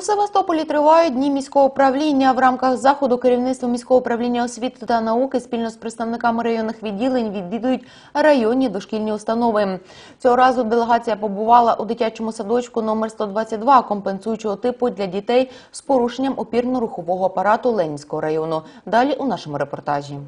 У Севастополі тривають дні міського управління. В рамках заходу керівництво міського управління освіти та науки спільно з представниками районних відділень відвідують районні дошкільні установи. Цього разу делегація побувала у дитячому садочку номер 122 компенсуючого типу для дітей з порушенням опірно-рухового апарату Ленінського району. Далі у нашому репортажі.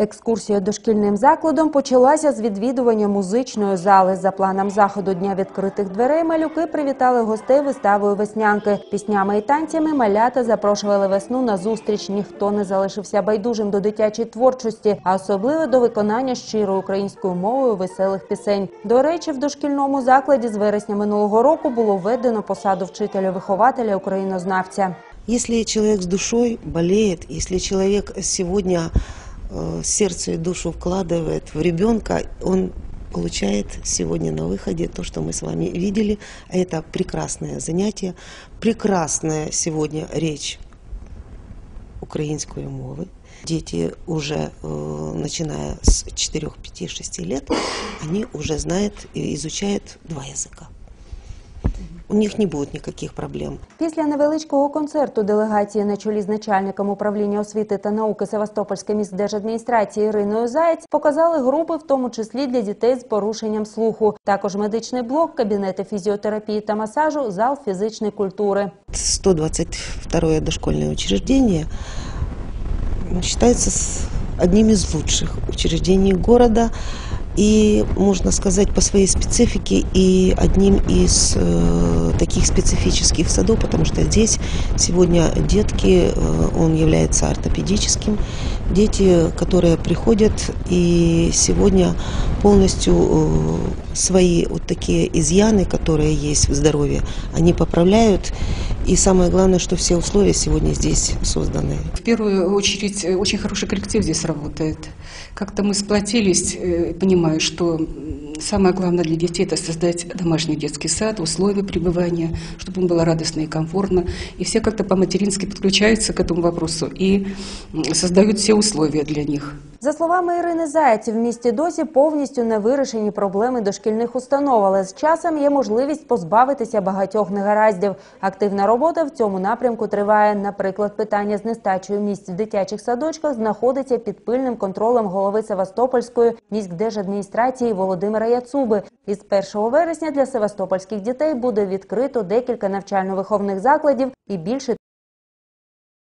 Екскурсія дошкільним закладом почалася з відвідування музичної зали. За планом заходу Дня відкритих дверей малюки привітали гостей виставою веснянки. Піснями і танцями малята запрошували весну на зустріч. Ніхто не залишився байдужим до дитячої творчості, а особливо до виконання щирою українською мовою веселих пісень. До речі, в дошкільному закладі з вересня минулого року було введено посаду вчителя-вихователя українознавця. Если человек с душой болеет, если человек сегодня сердце и душу вкладывает в ребенка, он получает сегодня на выходе то, что мы с вами видели. Это прекрасное занятие, прекрасная сегодня речь украинской мовы. Дети уже, э, начиная с 4, 5, 6 лет, они уже знают и изучают два языка. У них не будет никаких проблем. Після невеличкого концерту делегації на чолі з начальником управління освіти та науки Севастопольської міськдержадміністрації Іриною Заєць показали групи, в тому числі для дітей з порушенням слуху. Також медичний блок, кабінети фізіотерапії та масажу, зал фізичної культури. 122 дошкольное учреждение считается с- одним из лучших учреждений города и, можно сказать, по своей специфике и одним из э, таких специфических садов, потому что здесь сегодня детки, э, он является ортопедическим, дети, которые приходят и сегодня полностью э, свои вот такие изъяны, которые есть в здоровье, они поправляют. И самое главное, что все условия сегодня здесь созданы. В первую очередь, э, очень хороший коллектив здесь работает. Как-то мы сплотились, э, понимая, что самое главное для детей – это создать домашний детский сад, условия пребывания, чтобы им было радостно и комфортно. И все как-то по-матерински подключаются к этому вопросу и создают все условия для них. За словами Ірини Заєць, в місті досі повністю не вирішені проблеми дошкільних установ, але з часом є можливість позбавитися багатьох негараздів. Активна робота в цьому напрямку триває. Наприклад, питання з нестачею місць в дитячих садочках знаходиться під пильним контролем голови Севастопольської міськдержадміністрації Володимира Яцуби. Із 1 вересня для севастопольських дітей буде відкрито декілька навчально-виховних закладів і більше